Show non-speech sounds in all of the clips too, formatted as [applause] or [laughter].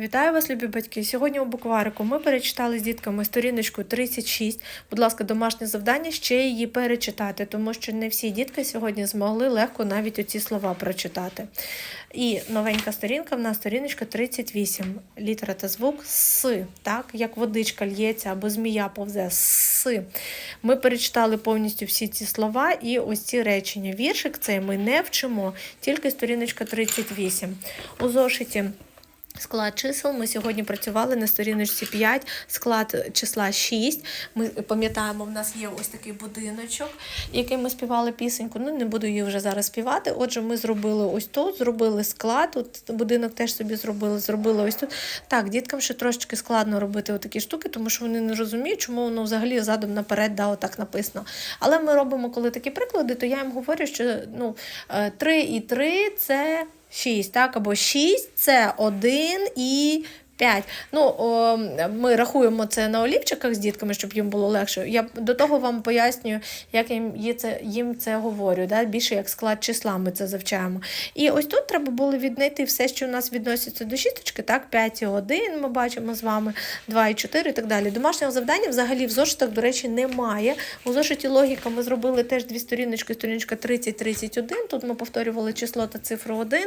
Вітаю вас, любі батьки. Сьогодні у букварику ми перечитали з дітками сторіночку 36. Будь ласка, домашнє завдання ще її перечитати, тому що не всі дітки сьогодні змогли легко навіть оці слова прочитати. І новенька сторінка в нас сторіночка 38. Літера та звук С, так, як водичка л'ється або змія повзе С. Ми перечитали повністю всі ці слова і ось ці речення. Віршик цей ми не вчимо, тільки сторіночка 38. У зошиті. Склад чисел ми сьогодні працювали на сторіночці 5, склад числа 6. Ми пам'ятаємо, в нас є ось такий будиночок, який ми співали пісеньку. Ну, не буду її вже зараз співати. Отже, ми зробили ось тут, зробили склад. От будинок теж собі зробили, зробили ось тут. Так, діткам ще трошечки складно робити отакі штуки, тому що вони не розуміють, чому воно взагалі задом наперед да, отак написано. Але ми робимо, коли такі приклади, то я їм говорю, що ну, 3 і 3 це 6, так, або 6 це 1 і 5. Ну, о, ми рахуємо це на олівчиках з дітками, щоб їм було легше. Я до того вам пояснюю, як їм це, їм це говорю. Да? Більше як склад числа ми це завчаємо. І ось тут треба було віднайти все, що у нас відноситься до шісточки, так, 5 і 1 ми бачимо з вами, 2 і 4 і так далі. Домашнього завдання взагалі в зошитах, до речі, немає. У зошиті логіка ми зробили теж дві сторіночки, сторіночка 30-31. Тут ми повторювали число та цифру 1,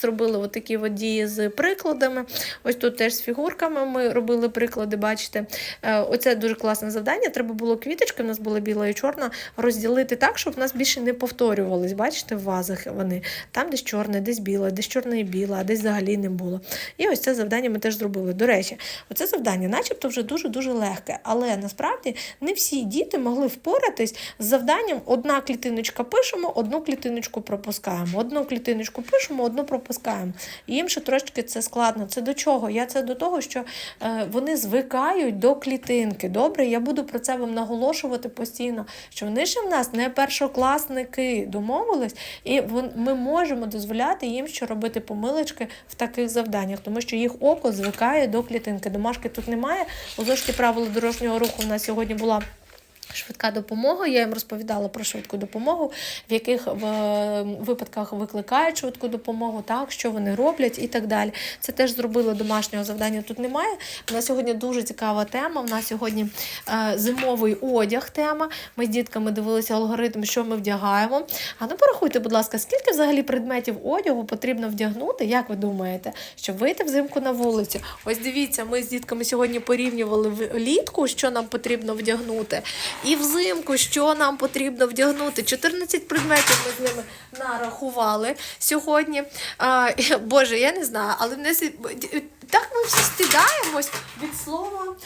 зробили от такі от дії з прикладами. Ось тут теж з фігурками ми робили приклади, бачите. Е, Оце дуже класне завдання. Треба було квіточки, у нас була біла і чорна, розділити так, щоб в нас більше не повторювались. Бачите, в вазах вони. Там десь чорне, десь біле, десь чорне і біле, а десь взагалі не було. І ось це завдання ми теж зробили. До речі, оце завдання, начебто, вже дуже-дуже легке, але насправді не всі діти могли впоратись з завданням одна клітиночка пишемо, одну клітиночку пропускаємо. Одну клітиночку пишемо, одну пропускаємо. І їм ще трошки це складно. Це до чого? Я це до того, що е, вони звикають до клітинки. Добре, я буду про це вам наголошувати постійно, що вони ще в нас не першокласники домовились, і ми можемо дозволяти їм що робити помилочки в таких завданнях, тому що їх око звикає до клітинки. Домашки тут немає. У зошиті правила дорожнього руху в нас сьогодні була. Швидка допомога, я їм розповідала про швидку допомогу, в яких в, е, випадках викликають швидку допомогу, так, що вони роблять і так далі. Це теж зробили домашнього завдання. Тут немає. У нас сьогодні дуже цікава тема. У нас сьогодні е, зимовий одяг тема. Ми з дітками дивилися алгоритм, що ми вдягаємо. А ну порахуйте, будь ласка, скільки взагалі предметів одягу потрібно вдягнути, як ви думаєте, щоб вийти взимку на вулицю? Ось дивіться, ми з дітками сьогодні порівнювали влітку, що нам потрібно вдягнути. І взимку, що нам потрібно вдягнути. 14 предметів ми з ними нарахували сьогодні. А, [laughs] Боже, я не знаю, але в нас так ми всі стидаємось від слова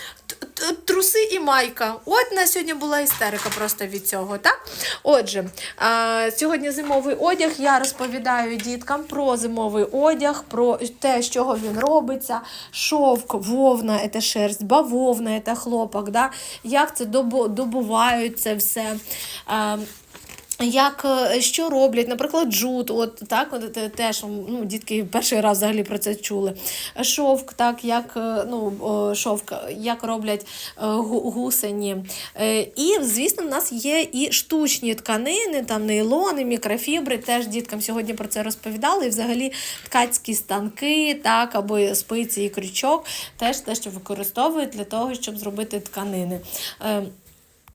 труси і майка. От на сьогодні була істерика просто від цього. Так? Отже, сьогодні зимовий одяг. Я розповідаю діткам про зимовий одяг, про те, з чого він робиться. Шовк, вовна, це шерсть, бавовна, це хлопок. Да? Як це добу- добувають це все. Як е, що роблять, наприклад, джут, от так, от теж ну, дітки перший раз взагалі про це чули. Шовк, так, як е, ну, шовк, як роблять е, гусені. І, звісно, в нас є і штучні тканини, там нейлони, мікрофібри. Теж діткам сьогодні про це розповідали. І взагалі ткацькі станки, так, або спиці і крючок, теж те, що використовують для того, щоб зробити тканини.